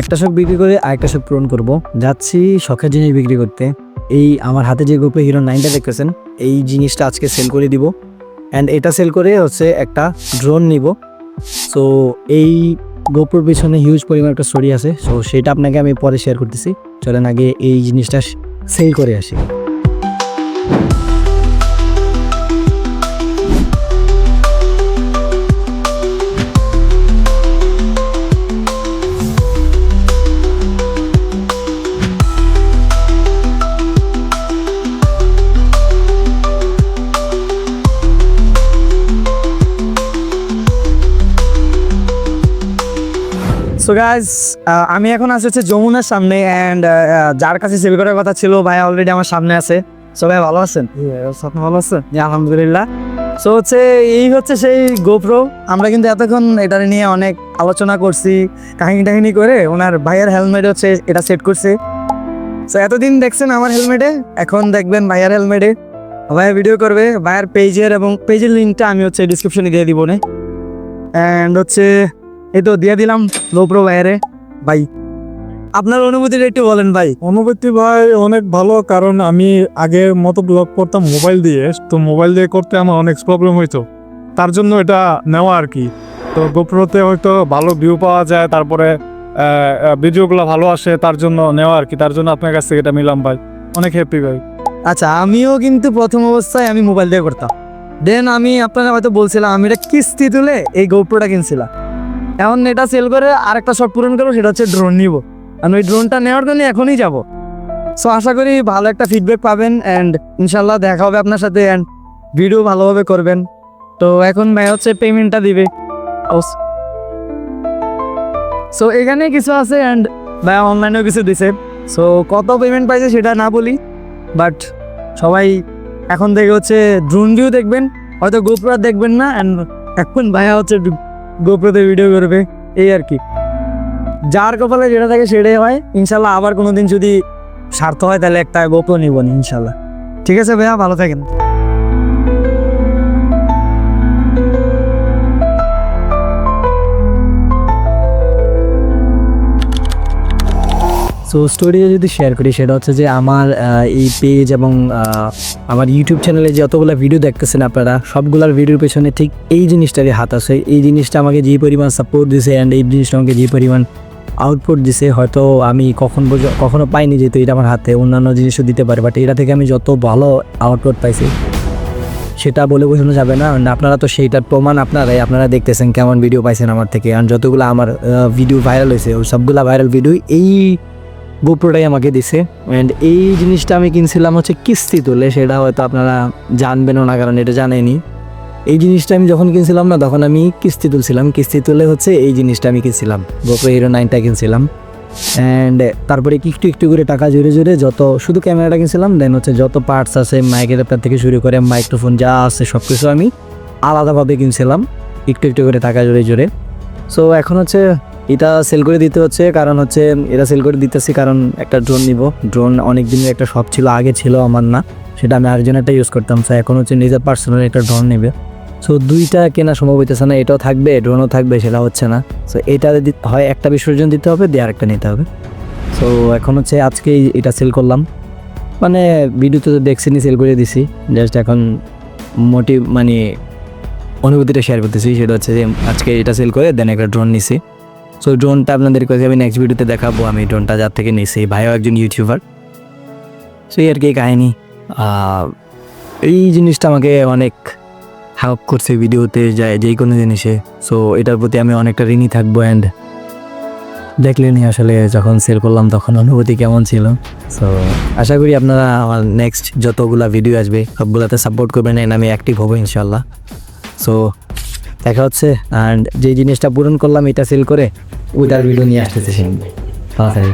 একটা শখ বিক্রি করে আরেকটা শখ পূরণ করব। যাচ্ছি শখের জিনিস বিক্রি করতে। এই আমার হাতে যে গ্রুপে হিরো নাইনটা দেখতেছেন, এই জিনিসটা আজকে সেল করে দিব। অ্যান্ড এটা সেল করে হচ্ছে একটা ড্রোন নিব। সো এই গোপুর পিছনে হিউজ পরিমাণ একটা স্টোরি আছে। সো সেটা আপনাকে আমি পরে শেয়ার করতেছি। চলেন আগে এই জিনিসটা সেল করে আসি। সো গাইজ আমি এখন আছি হচ্ছে যমুনার সামনে অ্যান্ড যার কাছে সেল করার কথা ছিল ভাই অলরেডি আমার সামনে আছে। সো ভাই ভালো আছেন? আপনি ভালো আছেন? আলহামদুলিল্লাহ। সো হচ্ছে এই হচ্ছে সেই গোপ্রো আমরা কিন্তু এতক্ষণ এটা নিয়ে অনেক আলোচনা করছি কাহিনী টাহিনী করে। ওনার ভাইয়ের হেলমেট হচ্ছে এটা সেট করছে। সো এতদিন দেখছেন আমার হেলমেটে এখন দেখবেন ভাইয়ের হেলমেটে ভাইয়া ভিডিও করবে ভাইয়ের পেজের এবং পেজের লিঙ্কটা আমি হচ্ছে ডিসক্রিপশনে দিয়ে দিব না অ্যান্ড হচ্ছে এই তো দিয়ে দিলাম লোপ্রো ভাইয়ারে ভাই আপনার অনুভূতিটা একটু বলেন ভাই। অনুভূতি ভাই অনেক ভালো কারণ আমি আগে মতো ব্লগ করতাম মোবাইল দিয়ে তো মোবাইল দিয়ে করতে আমার অনেক প্রবলেম হইতো। তার জন্য এটা নেওয়া আর কি। তো গোপ্রোতে হয়তো ভালো ভিউ পাওয়া যায় তারপরে ভিডিওগুলো ভালো আসে তার জন্য নেওয়া আর কি। তার জন্য আপনার কাছ থেকে এটা নিলাম ভাই। অনেক হ্যাপি ভাই। আচ্ছা আমিও কিন্তু প্রথম অবস্থায় আমি মোবাইল দিয়ে করতাম। দেন আমি আপনারা হয়তো বলছিলাম আমি এটা কিস্তি তুলে এই গোপ্রোটা কিনছিলাম। এখন এটা সেল করে আরেকটা শখ পূরণ করব, সেটা হচ্ছে ড্রোন নিব। আমি ওই ড্রোনটা নেওয়ার জন্য এখনই যাব। সো আশা করি ভালো একটা ফিডব্যাক পাবেন অ্যান্ড ইনশাল্লাহ দেখা হবে আপনার সাথে অ্যান্ড ভিডিও ভালোভাবে করবেন। তো এখন ভাই হচ্ছে পেমেন্টটা দিবে। সো এখানে কিছু আছে অ্যান্ড ভাই অনলাইনেও কিছু দিছে। সো কত পেমেন্ট পাইছে সেটা না বলি বাট সবাই এখন থেকে হচ্ছে ড্রোন ভিউ দেখবেন, হয়তো গোপ্রো দেখবেন না অ্যান্ড এখন ভাইয়া হচ্ছে গোপ্রোতে ভিডিও করবে, এই আর কি। যার কপালে যেটা থাকে সেটাই হয়। ইনশাল্লাহ আবার কোনোদিন যদি স্বার্থ হয়, তাহলে একটা গোপ্রো নিব ইনশাল্লাহ। ঠিক আছে ভাইয়া, ভালো থাকেন। সো স্টোরিটা যদি শেয়ার করি, সেটা হচ্ছে যে আমার এই পেজ এবং আমার ইউটিউব চ্যানেলে যতগুলো ভিডিও দেখতেছেন আপনারা, সবগুলোর ভিডিওর পেছনে ঠিক এই জিনিসটারই হাত আছে। এই জিনিসটা আমাকে যে পরিমাণ সাপোর্ট দিছে অ্যান্ড এই জিনিসটা আমাকে যে পরিমাণ আউটপুট দিছে, হয়তো আমি কখন কখনো পাইনি যেহেতু এটা আমার হাতে, অন্যান্য জিনিসও দিতে পারে বাট এটা থেকে আমি যত ভালো আউটপুট পাইছি, সেটা বলে বোঝানো যাবে না। আপনারা তো সেইটার প্রমাণ আপনারাই, আপনারা দেখতেছেন কেমন ভিডিও পাইছেন আমার থেকে। আর যতগুলো আমার ভিডিও ভাইরাল হয়েছে সবগুলো ভাইরাল ভিডিও এই গোপ্রোটাই আমাকে দিছে। অ্যান্ড এই জিনিসটা আমি কিনছিলাম হচ্ছে কিস্তি তুলে, সেটা হয়তো আপনারা জানবেনও না, কারণ এটা জানেনি এই জিনিসটা আমি যখন কিনছিলাম না, তখন আমি কিস্তি তুলছিলাম। কিস্তি তুলে হচ্ছে এই জিনিসটা আমি কিনছিলাম গোপ্রো হিরো নাইনটা কিনছিলাম। অ্যান্ড তারপরে একটু একটু করে টাকা জুড়ে জুড়ে যত, শুধু ক্যামেরাটা কিনছিলাম দেন হচ্ছে যত পার্টস আছে মাইকের আপনার থেকে শুরু করে মাইক্রোফোন যা আছে সব কিছু আমি আলাদাভাবে কিনছিলাম। একটু একটু করে টাকা জুড়ে জুড়ে সো এখন হচ্ছে এটা সেল করে দিতে হচ্ছে, কারণ হচ্ছে এটা সেল করে দিতেছি কারণ একটা ড্রোন নিব। ড্রোন অনেক দিনের একটা শখ ছিল, আগে ছিল আমার না, সেটা আমি আরেকজন একটা ইউজ করতাম। সো এখন হচ্ছে নিজের পার্সোনাল একটা ড্রোন নেবে। সো দুইটা কেনা সম্ভব হইতেছে না, এটাও থাকবে ড্রোনও থাকবে, সেটা হচ্ছে না। সো এটা হয় একটা বিসর্জন দিতে হবে, দিয়ে আরেকটা নিতে হবে। সো এখন হচ্ছে আজকেই এটা সেল করলাম। মানে ভিডিওতে তো দেখছিনি সেল করে দিছি। জাস্ট এখন মোটিভ মানে অনুভূতিটা শেয়ার করতেছি, সেটা হচ্ছে যে আজকে এটা সেল করে দেন একটা ড্রোন নিছি। সো ড্রোনটা আপনাদের কাছে আমি নেক্সট ভিডিওতে দেখাবো। আমি ড্রোনটা যার থেকে নিছি ভাইও একজন ইউটিউবার সো এই আর কি কাহিনি। এই জিনিসটা আমাকে অনেক হেল্প করছে ভিডিওতে যায় যে কোনো জিনিসে। সো এটার প্রতি আমি অনেকটা ঋণী থাকব অ্যান্ড দেখলেনি আসলে যখন সেল করলাম তখন অনুভূতি কেমন ছিল। সো আশা করি আপনারা আমার নেক্সট যতগুলা ভিডিও আসবে, সবগুলোতে সাপোর্ট করবেন and আমি অ্যাক্টিভ হব ইনশাল্লাহ সো দেখা হচ্ছে। অ্যান্ড যে জিনিসটা পূরণ করলাম, এটা সেল করে, ওইটার ভিডিও নিয়ে আসতেছে সেই তাড়াতাড়ি